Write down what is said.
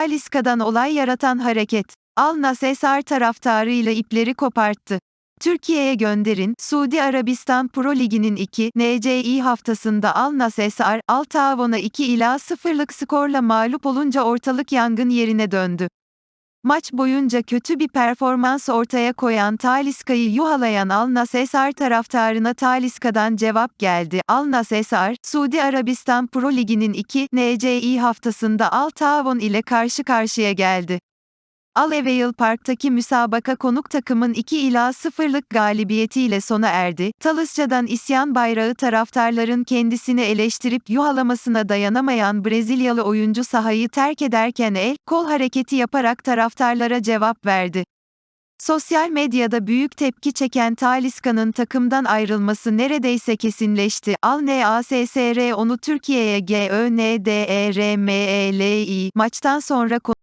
Taliska'dan olay yaratan hareket. Al Nassr taraftarıyla ipleri koparttı. Türkiye'ye gönderin, Suudi Arabistan Pro Ligi'nin 2 NCI haftasında Al Nassr, Al Tavon'a 2 ila 0'lık skorla mağlup olunca ortalık yangın yerine döndü. Maç boyunca kötü bir performans ortaya koyan Taliska'yı yuhalayan Al Nassr taraftarına Taliska'dan cevap geldi. Al Nassr, Suudi Arabistan Pro Ligi'nin 2 NCI haftasında Al Tavon ile karşı karşıya geldi. Al Eveyl Park'taki müsabaka konuk takımın 2 ila 0'lık galibiyetiyle sona erdi. Talisca'dan isyan bayrağı taraftarların kendisini eleştirip yuhalamasına dayanamayan Brezilyalı oyuncu sahayı terk ederken el, kol hareketi yaparak taraftarlara cevap verdi. Sosyal medyada büyük tepki çeken Talisca'nın takımdan ayrılması neredeyse kesinleşti. Al NASSR onu Türkiye'ye GÖNDERMELI maçtan sonra